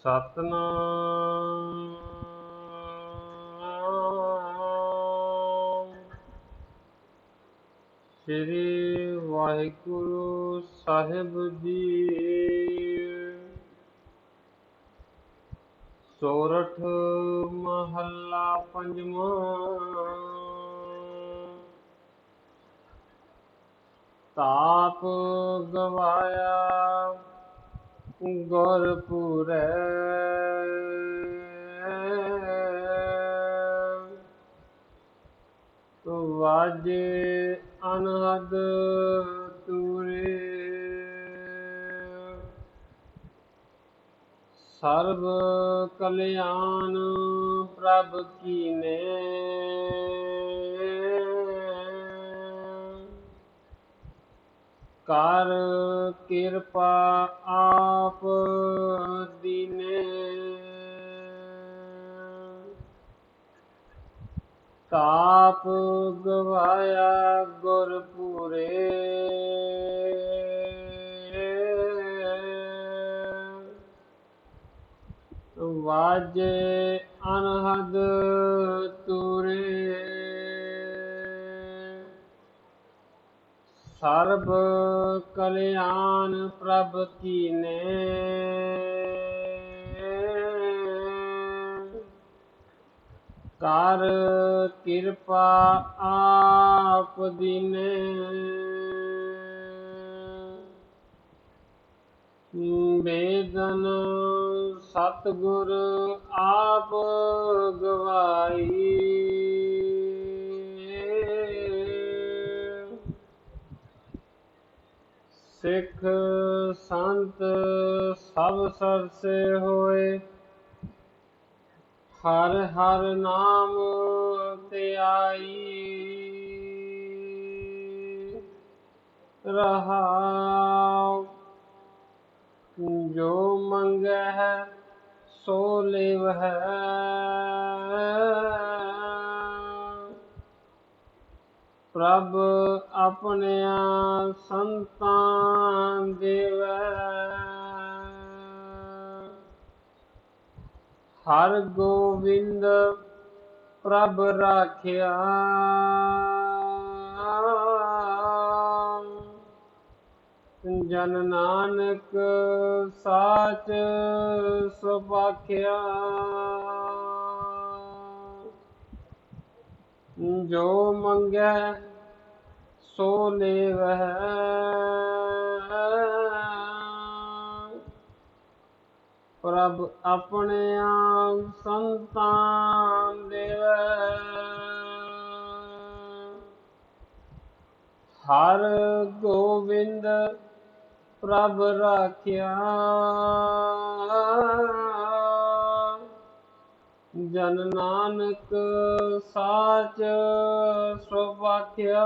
ਸਤਨਾਮ। ਸ੍ਰੀ ਵਾਹਿਗੁਰੂ ਸਾਹਿਬ ਜੀ। ਸੋਰਠ ਮਹੱਲਾ ਪੰਜਵਾਂ। ਤਾਪ ਗਵਾਇਆ। ਗੁਰਪੁਰੈ। ਵਾਜੇ ਅਨਹਦ ਤੂਰੇ। ਸਰਬ ਕਲਿਆਣ ਪ੍ਰਭ ਕੀਨੇ। ਕਰ ਕਿਰਪਾ ਆਪ ਦੀਨੇ। ਤਾਪ ਗਵਾਇਆ ਗੁਰਪੂਰੇ। ਵਾਜੇ ਅਨਹਦ ਤੁਰੇ। ਸਰਬ ਕਲਿਆਣ ਪ੍ਰਭ ਕੀਨੇ। ਕਰ ਕਿਰਪਾ ਆਪ ਦੀਨੇ। ਬੇਦਨ ਸਤਗੁਰ ਆਪ ਗਵਾਈ। ਸਿੱਖ ਸੰਤ ਸਭ ਸਰਸੇ ਹੋਏ। ਹਰ ਹਰ ਨਾਮ ਧਿਆਈ ਰਹਾਉ। ਜੋ ਮੰਗੈ ਸੋ ਲੇਵ ਹੈ ਪ੍ਰਭ ਆਪਣਿਆਂ ਸੰਤਾਂ ਦੇਵੈ। ਹਰ ਗੋਬਿੰਦ ਪ੍ਰਭ ਰਾਖਿਆ। ਜਨ ਨਾਨਕ ਸਾਚ ਸੁਭਾਖਿਆ ਜੋ ਮੰਗੈ ਸੋ ਲੇਵੈ ਪ੍ਰਭ ਆਪਣਿਆਂ ਸੰਤਾਂ ਦੇਵੈ ਹਰ ਗੋਬਿੰਦ ਪ੍ਰਭ ਰਾਖਿਆ। ਜਨ ਨਾਨਕ ਸਾਚ ਸੁਭਾਖਿਆ।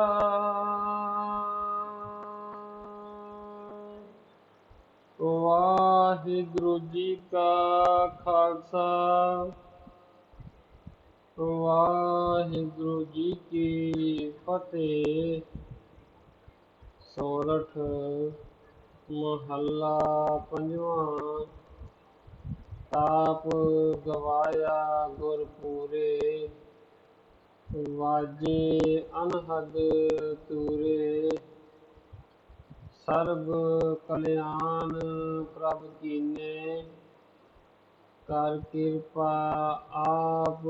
ਵਾਹਿਗੁਰੂ ਜੀ ਕਾ ਖਾਲਸਾ। ਵਾਹਿਗੁਰੂ ਜੀ ਕੀ ਫਤਿਹ। ਸੋਰਠ ਮਹੱਲਾ ਪੰਜਵਾਂ। ਤਾਪ ਗਵਾਇਆ ਗੁਰਪੂਰੇ। ਵਾਜੇ ਅਨਹਦ ਤੂਰੇ। ਸਰਬ ਕਲਿਆਣ ਪ੍ਰਭ ਕੀਨੇ ਕਰ ਕਿਰਪਾ ਆਪ